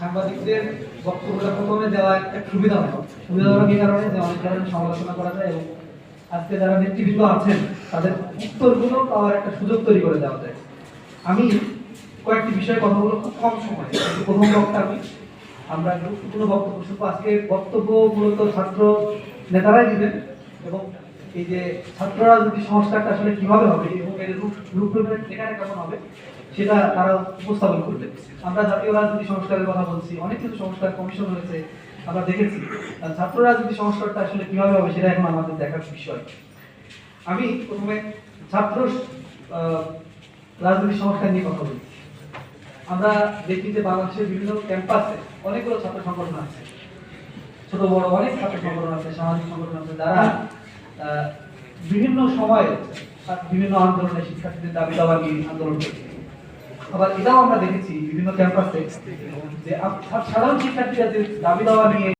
সাংবাদিকদের বক্তব্যটা প্রথমে দেওয়া একটা সুবিধা হয় সুবিধা হওয়ার কি কারণে? যে অনেক ধরনের সমালোচনা করা যায় এবং আজকে যারা নেতৃবৃন্দ আছেন, তাদের উত্তরগুলো পাওয়ার একটা সুযোগ তৈরি করে দেওয়া যায়। আমি কয়েকটি বিষয়ে কথা বলব খুব কম সময়। প্রথম বক্তা আমি। আমরা গুরুত্বপূর্ণ বক্তব্য শুনব। আজকে বক্তব্য মূলত ছাত্র নেতারাই দিবেন এবং এই যে ছাত্র রাজনীতি সংস্কারটা আসলে কীভাবে হবে এবং এর রূপ রূপরেখা এখানে কেমন হবে, সেটা তারা উপস্থাপন করবে। আমরা জাতীয় রাজনীতি সংস্কারের কথা বলছি, অনেক কিছু সংস্কার কমিশন হয়েছে আমরা দেখেছি। ছাত্র রাজনীতি সংস্কারটা আসলে কীভাবে হবে সেটা এখন আমাদের দেখার বিষয়। আমি প্রথমে ছাত্র রাজনীতি সংস্কার নিয়ে কথা বলি। আমরা দেখি যে বাংলাদেশের বিভিন্ন ক্যাম্পাসে অনেকগুলো ছাত্র সংগঠন আছে। ছোট, বড় অনেক ছাত্র সংগঠন আছে, সামাজিক সংগঠন আছে, যারা বিভিন্ন সময়ে বিভিন্ন আন্দোলনে শিক্ষার্থীদের দাবি দাবা নিয়ে আন্দোলন করছে। আবার এটাও আমরা দেখেছি বিভিন্ন ক্যাম্পাসে যে সাধারণ শিক্ষার্থীরা যে দাবি দাবা নিয়ে